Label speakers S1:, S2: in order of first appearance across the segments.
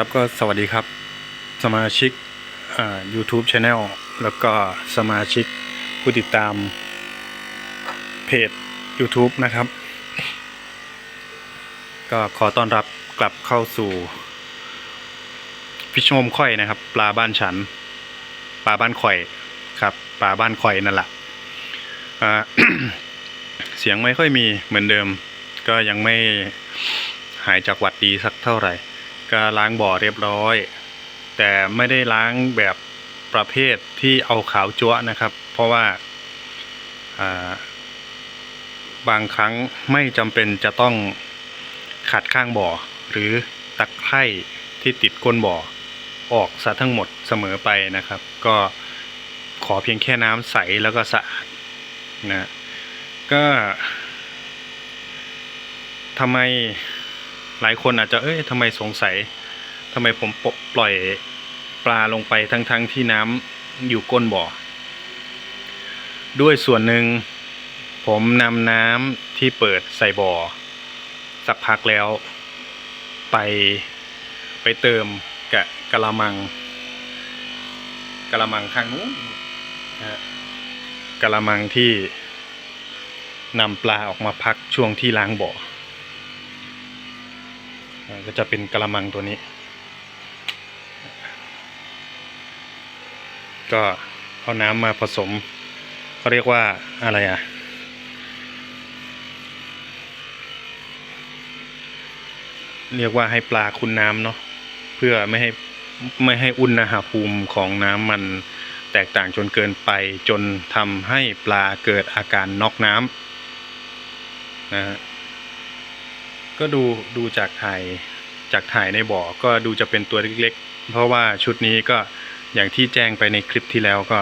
S1: ครับก็สวัสดีครับ สมาชิกอ่า YouTube Channel แล้วก็สมาชิกผู้ติดตามเพจ YouTube นะครับ ก็ขอต้อนรับกลับเข้าสู่พิชมค่อยนะครับ ปลาบ้านฉัน ปลาบ้านข่อยครับ ปลาบ้านข่อยนั่นแหละเสียงไม่ค่อยมีเหมือนเดิม ก็ยังไม่หายจากหวัดดีสักเท่าไหร่ ก็ล้างบ่อเรียบร้อย แต่ไม่ได้ล้างแบบประเภทที่เอาขาวจั๊วนะครับ เพราะว่าบางครั้งไม่จำเป็นจะต้องขัดข้างบ่อ หรือตะไคร่ที่ติดก้นบ่อออกซะทั้งหมดเสมอไปนะครับ ก็ขอเพียงแค่น้ำใสแล้วก็สะอาดนะก็ทำไม หลายคนอาจจะเอ้ยทำไมสงสัยทำไมผมปปล่อยปลาลงไปทั้งๆทที่น้ำอยู่ก้นบ่อ ด้วยส่วนหนึ่งผมนำน้ำที่เปิดใส่บ่อ สักพักแล้ว ไปไปเติมกะกะละมังกะละมังข้างนู้นกะละมังที่นำปลาออกมาพักช่วงที่ล้างบ่อ ก็จะเป็นกะละมังตัวนี้ ก็เอาน้ำมาผสมเขาเรียกว่าอะไรอะเรียกว่าให้ปลาคุณน้ำเนาะเพื่อไม่ให้ไม่ให้อุณหภูมิของน้ำมันแตกต่างจนเกินไปจนทำให้ปลาเกิดอาการน็อกน้ำนะฮะ ก็ดูดูจากถ่ายจากถ่ายในบ่อก็ดูจะเป็นตัวเล็กๆ เพราะว่าชุดนี้ก็อย่างที่แจ้งไปในคลิปที่แล้วก็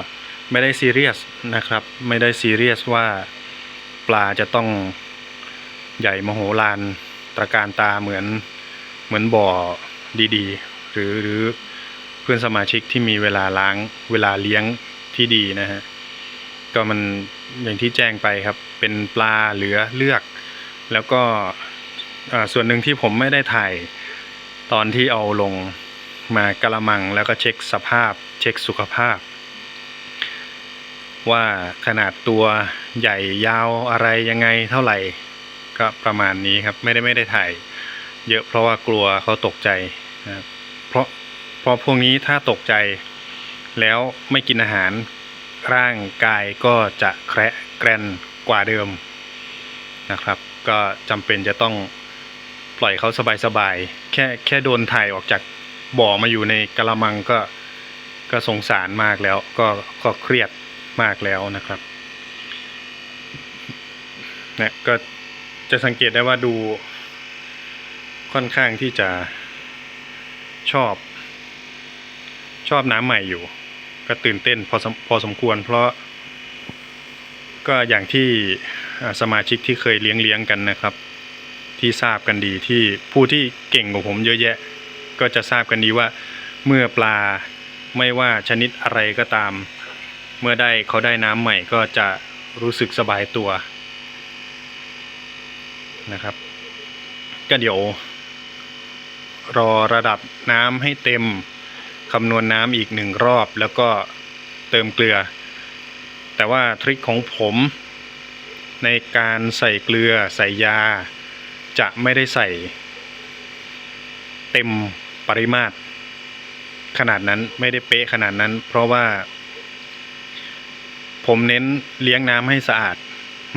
S1: ไม่ได้ซีเรียสนะครับ ไม่ได้ซีเรียสว่าปลาจะต้องใหญ่มโหฬารตระการตาเหมือนเหมือนบ่อดีๆ หรือหรือเพื่อนสมาชิกที่มีเวลาล้างเวลาเลี้ยงที่ดีนะฮะก็มันอย่างที่แจ้งไปครับ เป็นปลาเหลือเลือก แล้วก็ ส่วนหนึ่งที่ผมไม่ได้ถ่ายตอนที่เอาลงมากระมังแล้วก็เช็คสภาพ เช็คสุขภาพ ว่าขนาดตัวใหญ่ยาวอะไรยังไงเท่าไหร่ก็ประมาณนี้ครับ ไม่ได้ไม่ได้ถ่าย เยอะเพราะว่ากลัวเขาตกใจนะเพราะเพราะพวกนี้ถ้าตกใจ แล้วไม่กินอาหารร่างกายก็จะแคระแกรนกว่าเดิมนะครับ ก็จำเป็นจะต้อง ปล่อยเขาสบายๆแค่แค่โดนถ่ายออกจากบ่อมาอยู่ในกระมังก็ก็สงสารมากแล้ว ก็ก็เครียดมากแล้วนะครับนะก็จะสังเกตได้ว่าดูค่อนข้างที่จะชอบ ชอบน้ำใหม่อยู่ ก็ตื่นเต้นพอสมพอสมควร เพราะก็อย่างที่สมาชิกที่เคยเลี้ยงเลี้ยงกันนะครับ ที่ทราบกันดีที่ผู้ที่เก่งกว่าผมเยอะแยะ ก็จะทราบกันดีว่า เมื่อปลาไม่ว่าชนิดอะไรก็ตาม เมื่อได้เขาได้น้ำใหม่ก็จะรู้สึกสบายตัวนะครับ ก็เดี๋ยว รอระดับน้ำให้เต็มคำนวณน้ำอีกหนึ่งรอบ แล้วก็เติมเกลือ แต่ว่าทริคของผมในการใส่เกลือใส่ยา จะไม่ได้ใส่เต็มปริมาตร ขนาดนั้นไม่ได้เป๊ะขนาดนั้น เพราะว่า ผมเน้นเลี้ยงน้ำให้สะอาด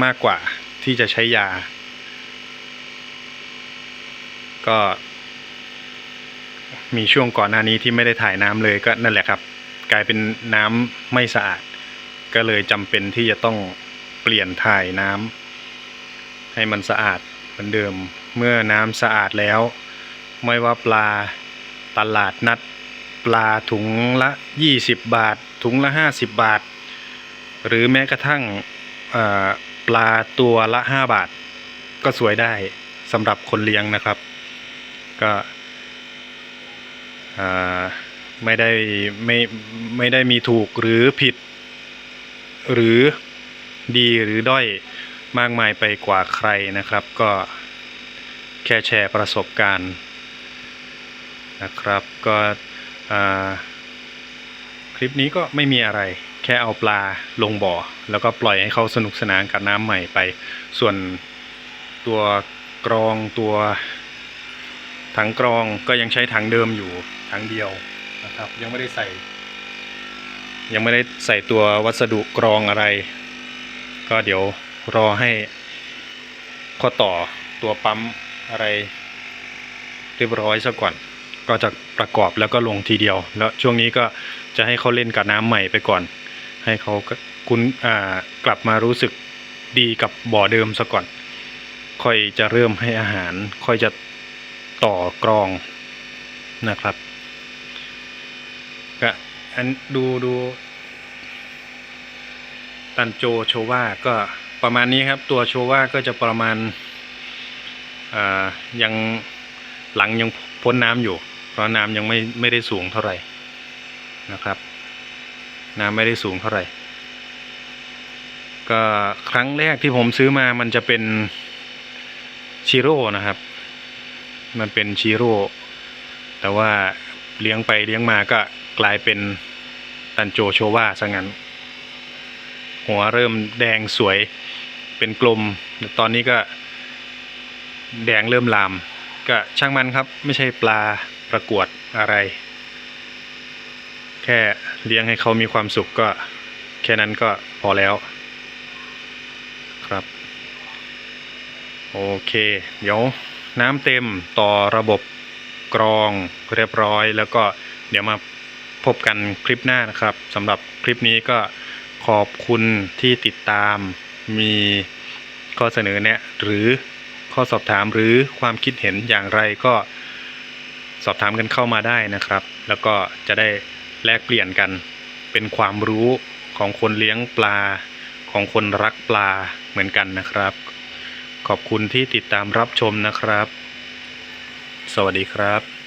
S1: มากกว่าที่จะใช้ยา ก็ มีช่วงก่อนหน้านี้ที่ไม่ได้ถ่ายน้ำเลยก็นั่นแหละครับ กลายเป็นน้ำไม่สะอาด ก็เลยจำเป็นที่จะต้องเปลี่ยนถ่ายน้ำให้มันสะอาด มือนเดิมเมื่อน้ำสะอาดแล้ว ไม่ว่าปลาตลาดนัด ปลาถุงละ 20 บาท ถุงละ 50 บาท หรือแม้กระทั่งปลาตัวละ 5 บาท ก็สวยได้สำหรับคนเลี้ยงนะครับ ก็ไม่ได้ไม่ไม่ได้มีถูกหรือผิด หรือดีหรือด้อย มากมายไปกว่าใครนะครับ ก็แค่แชร์ประสบการณ์นะครับก็คลิปนี้ก็ไม่มีอะไร แค่เอาปลาลงบ่อ แล้วก็ปล่อยให้เขาสนุกสนานกับน้ำใหม่ไป ส่วนตัวกรองตัวถังกรองก็ยังใช้ถังเดิมอยู่ถังเดียวนะครับ ยังไม่ได้ใส่ ยังไม่ได้ใส่ตัววัสดุกรองอะไร ก็เดี๋ยว รอให้ข้อต่อตัวปั๊มอะไรเรียบร้อยซะก่อน ก็จะประกอบแล้วก็ลงทีเดียว แล้วช่วงนี้ก็จะให้เขาเล่นกับน้ำใหม่ไปก่อน ให้เขาก็คุ้นอ่ากลับมารู้สึกดีกับบ่อเดิมซะก่อน ค่อยจะเริ่มให้อาหาร ค่อยจะต่อกรองนะครับก็อันดูดูตันโจโชว่าก็ ประมาณนี้ครับตัวโชว่าก็จะประมาณายังหลังยังพ้นน้ำอยู่ เพราะน้ำยังไม่ไม่ได้สูงเท่าไหร่นะครับ น้ำไม่ได้สูงเท่าไหร่ ก็ครั้งแรกที่ผมซื้อมามันจะเป็นชิโร่นะครับ มันเป็นชิโร่แต่ว่าเลี้ยงไปเลี้ยงมาก็กลายเป็นตันโจโชว่าซะงั้น หัวเริ่มแดงสวยเป็นกลม ตอนนี้ก็แดงเริ่มลาม ก็ช่างมันครับไม่ใช่ปลาประกวดอะไร แค่เลี้ยงให้เขามีความสุขก็แค่นั้นก็พอแล้วครับ โอเค เดี๋ยวน้ำเต็มต่อระบบกรองเรียบร้อย แล้วก็เดี๋ยวมาพบกันคลิปหน้านะครับสำหรับคลิปนี้ก็ ขอบคุณที่ติดตามมีข้อเสนอแนะหรือข้อสอบถามหรือความคิดเห็นอย่างไรก็สอบถามกันเข้ามาได้นะครับ แล้วก็จะได้แลกเปลี่ยนกันเป็นความรู้ของคนเลี้ยงปลา ของคนรักปลาเหมือนกันนะครับ ขอบคุณที่ติดตามรับชมนะครับ สวัสดีครับ